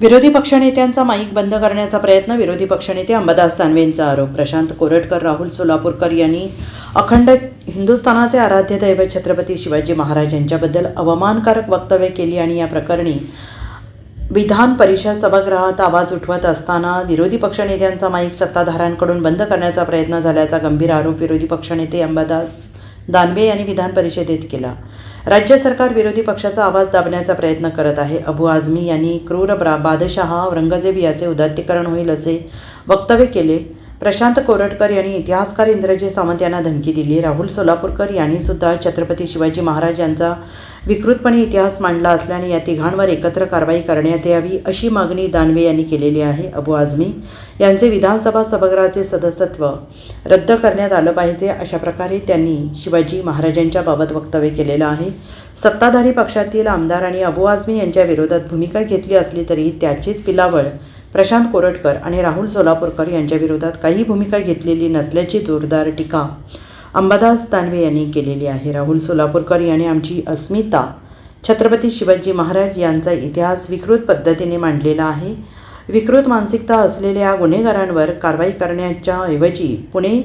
विरोधी पक्षनेत्यांचा माईक बंद करण्याचा प्रयत्न विरोधी पक्षनेते अंबादास दानवेंचा आरोप प्रशांत कोरटकर राहुल सोलापूरकर यांनी अखंड हिंदुस्थानाचे आराध्य दैवत छत्रपती शिवाजी महाराज यांच्याबद्दल अवमानकारक वक्तव्य केली आणि या प्रकरणी विधान परिषद सभागृहात आवाज उठवत असताना विरोधी पक्षनेत्यांचा माईक सत्ताधाऱ्यांकडून बंद करण्याचा प्रयत्न झाल्याचा गंभीर आरोप विरोधी पक्षनेते अंबादास दानवे यांनी विधान परिषदेत केला. राज्य सरकार विरोधी पक्षाचा आवाज दाबण्याचा प्रयत्न करत आहे. अबू आझमी यांनी क्रूर ब्रा बादशहा औरंगजेब याचे उदात्तीकरण होईल असे वक्तव्य केले. प्रशांत कोरटकर यांनी इतिहासकार इंद्रजी सावंत यांना धमकी दिली. राहुल सोलापूरकर यांनी सुद्धा छत्रपती शिवाजी महाराज यांचा विकृतपणे इतिहास मांडला असल्याने या तिघांवर एकत्र कारवाई करण्यात यावी अशी मागणी दानवे यांनी केलेली आहे. अबू आझमी यांचे विधानसभा सभागृहाचे सदस्यत्व रद्द करण्यात आलं पाहिजे अशा प्रकारे त्यांनी शिवाजी महाराजांच्या बाबत वक्तव्य केलेलं आहे. सत्ताधारी पक्षातील आमदार आणि अबू आझमी यांच्या विरोधात भूमिका घेतली असली तरी त्याचीच पिलावळ प्रशांत कोरटकर आणि राहुल सोलापूरकर यांच्या विरोधात काही भूमिका घेतलेली नसल्याची जोरदार टीका अंबादास दानवे यांनी केलेली आहे. राहुल सोलापूरकर यांनी आमची अस्मिता छत्रपती शिवाजी महाराज यांचा इतिहास विकृत पद्धतीने मांडलेला आहे. विकृत मानसिकता असलेल्या गुन्हेगारांवर कारवाई करण्याच्या ऐवजी पुणे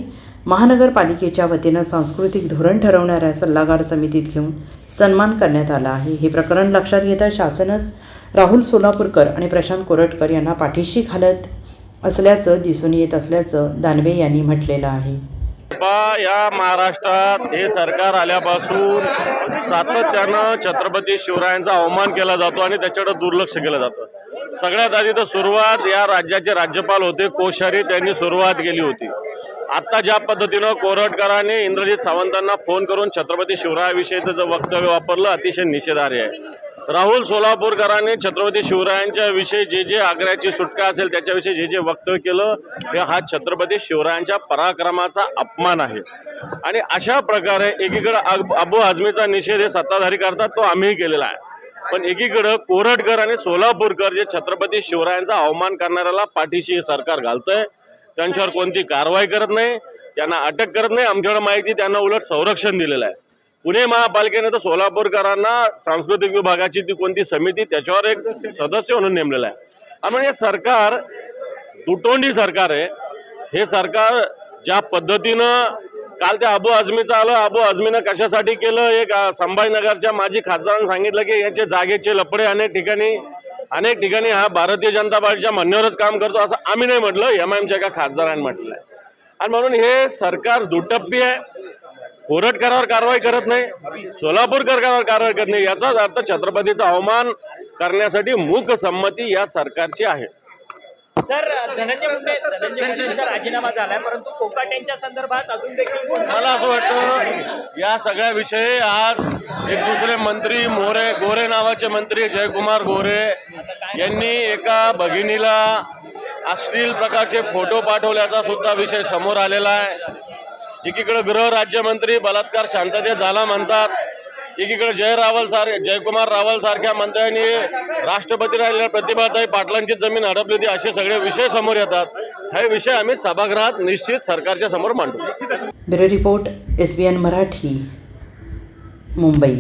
महानगरपालिकेच्या वतीनं सांस्कृतिक धोरण ठरवणाऱ्या सल्लागार समितीत घेऊन सन्मान करण्यात आला आहे. हे प्रकरण लक्षात घेता शासनच राहुल सोलापूरकर आणि प्रशांत कोरटकर यांना पाठीशी घालत असल्याचं दिसून येत असल्याचं दानवे यांनी म्हटलेलं आहे. बा या महाराष्ट्रात हे सरकार आल्यापासून सातत्यानं छत्रपती शिवरायांचा अवमान केला जातो आणि त्याच्याकडे दुर्लक्ष केलं जातं. सगळ्यात आधी तर सुरुवात या राज्याचे राज्यपाल होते कोश्यारी त्यांनी सुरुवात केली होती. आत्ता ज्या पद्धतीनं कोरटकरांनी इंद्रजित सावंतांना फोन करून छत्रपती शिवरायाविषयीचं जे वक्तव्य वापरलं अतिशय निषेधार्ह आहे. राहुल सोलापूरकरांनी छत्रपती शिवरायांच्या विषयी जे जे आग्र्याची सुटका असेल त्याच्याविषयी जे जे वक्तव्य केलं हे हा छत्रपती शिवरायांच्या पराक्रमाचा अपमान आहे. आणि अशा प्रकारे एकीकडे अबू आझमीचा निषेध हे सत्ताधारी करतात तो आम्हीही केलेला आहे. पण एकीकडं कोरटकर आणि सोलापूरकर जे छत्रपती शिवरायांचा अवमान करणाऱ्याला पाठीशी हे सरकार घालतंय त्यांच्यावर कोणती कारवाई करत नाही त्यांना अटक करत नाही आमच्याकडे माहिती त्यांना उलट संरक्षण दिलेलं आहे. पुणे महापालिकेने तर सोलापूरकरांना सांस्कृतिक विभागाची ती कोणती समिती त्याच्यावर एक सदस्य म्हणून नेमलेला आहे. आणि हे सरकार दुटोंडी सरकार आहे. हे सरकार ज्या पद्धतीनं काल त्या अबू आझमीचं आलं अबू आझमीनं कशासाठी केलं एक संभाजीनगरच्या माजी खासदारांनी सांगितलं की याचे जागेचे लपडे अनेक ठिकाणी अनेक ठिकाणी हा भारतीय जनता पार्टीच्या म्हणण्यावरच काम करतो असं आम्ही नाही म्हटलं एम आय एमच्या एका खासदारांनी म्हटलं आहे आणि म्हणून हे सरकार दुटप्पी आहे. कोरटकरावर कारवाई करत नाही सोलापूरकरावर कारवाई करत नाही. याचाच अर्थ छत्रपतीचा अवमान करण्यासाठी मूक संमती या सरकारची आहे. सर धनंजय मुंडे धनंजय मुंडेंचा राजीनामा झालाय परंतु कोकाटेंच्या संदर्भात अजून देखील मला असं वाटतं या सगळ्या विषयी आज एक दुसरे मंत्री मोरे गोरे नावाचे मंत्री जयकुमार गोरे यांनी एका भगिनीला अश्लील प्रकारचे फोटो पाठवल्याचा सुद्धा विषय समोर आलेला आहे. एकीकडे गृह राज्यमंत्री बलात्कार शांततेत झाला म्हणतात एकीकडे जय रावल सार जयकुमार रावल सारख्या मंत्र्यांनी राष्ट्रपती राहिलेल्या प्रतिभाताई पाटलांची जमीन हडपली होती असे सगळे विषय समोर येतात. हे विषय आम्ही सभागृहात निश्चित सरकारच्या समोर मांडू. Bureau report S B N Marathi Mumbai.